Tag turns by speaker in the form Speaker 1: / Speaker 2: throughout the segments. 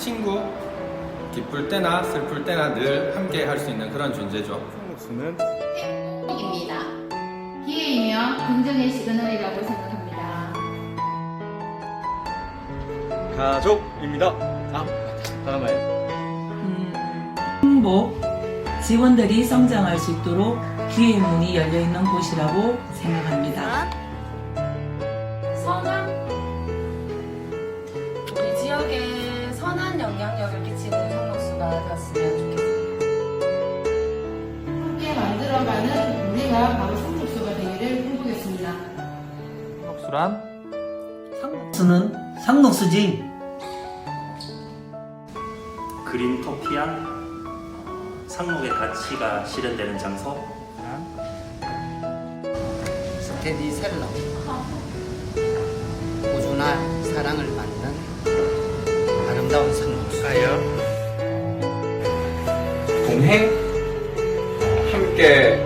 Speaker 1: 친구, 기쁠 때나 슬플 때나 늘 함께 할 수 있는 그런 존재죠.
Speaker 2: 상록수는
Speaker 3: 입니다. 기회이며 긍정의 시그널이라고 생각합니다.
Speaker 2: 가족입니다. 아, 다음에
Speaker 4: 음, 행복, 직원들이 성장할 수 있도록 기회의 문이 열려 있는 곳이라고 생각합니다.
Speaker 5: 상록수가 되었으면 좋겠습니다.
Speaker 3: 함께 만들어가는 우리가 바로 상속수가 되기를 꿈꾸겠습니다.
Speaker 1: 혁수란
Speaker 6: 수는 상록수지.
Speaker 7: 그린토피안 어, 상록의 가치가 실현되는 장소
Speaker 8: 스테디셀러 꾸준한 사랑을 받는 아름다운 상
Speaker 9: 어, 함께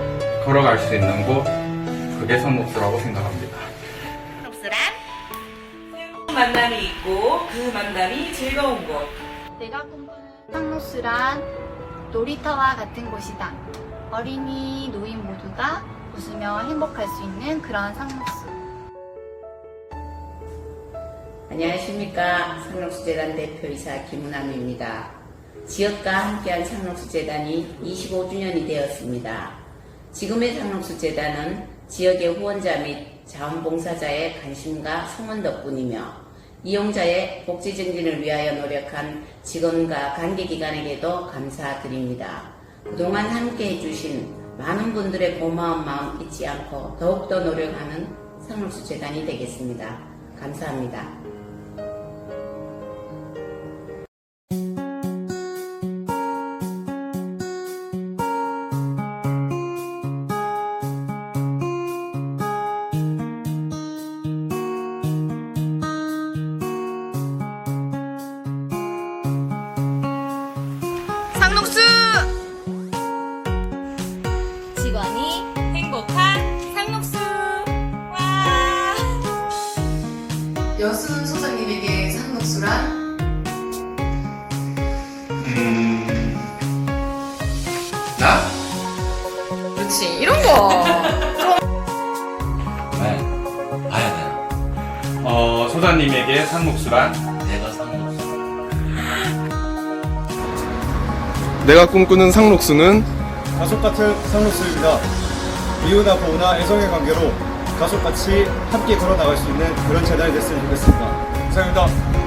Speaker 9: 걸어갈 수 있는 곳 그게 성목수라고 생각합니다.
Speaker 4: 새로운 만남이 있고 그 만남이 즐거운 곳.
Speaker 10: 내가 꿈꾸는 상록수란 놀이터와 같은 곳이다. 어린이, 노인 모두가 웃으며 행복할 수 있는 그런 상록수.
Speaker 11: 안녕하십니까. 상록수재단 대표이사 김은함입니다. 지역과 함께한 상록수재단이 25주년이 되었습니다. 지금의 상록수재단은 지역의 후원자 및 자원봉사자의 관심과 성원 덕분이며 이용자의 복지 증진을 위하여 노력한 직원과 관계기관에게도 감사드립니다. 그동안 함께 해주신 많은 분들의 고마운 마음 잊지 않고 더욱더 노력하는 상록수재단이 되겠습니다. 감사합니다.
Speaker 5: 상록수
Speaker 10: 직원이
Speaker 5: 행복한 상록수 와.
Speaker 3: 여순 소장님에게 상록수란
Speaker 9: 음, 나?
Speaker 5: 그렇지 이런 거.
Speaker 7: 네 봐야 되나
Speaker 9: 어, 소장님에게 상목수란
Speaker 2: 내가 꿈꾸는 상록수는 가족 같은 상록수입니다. 이유나 보호나 애정의 관계로 가족같이 함께 걸어 나갈 수 있는 그런 재단이 됐으면 좋겠습니다. 감사합니다.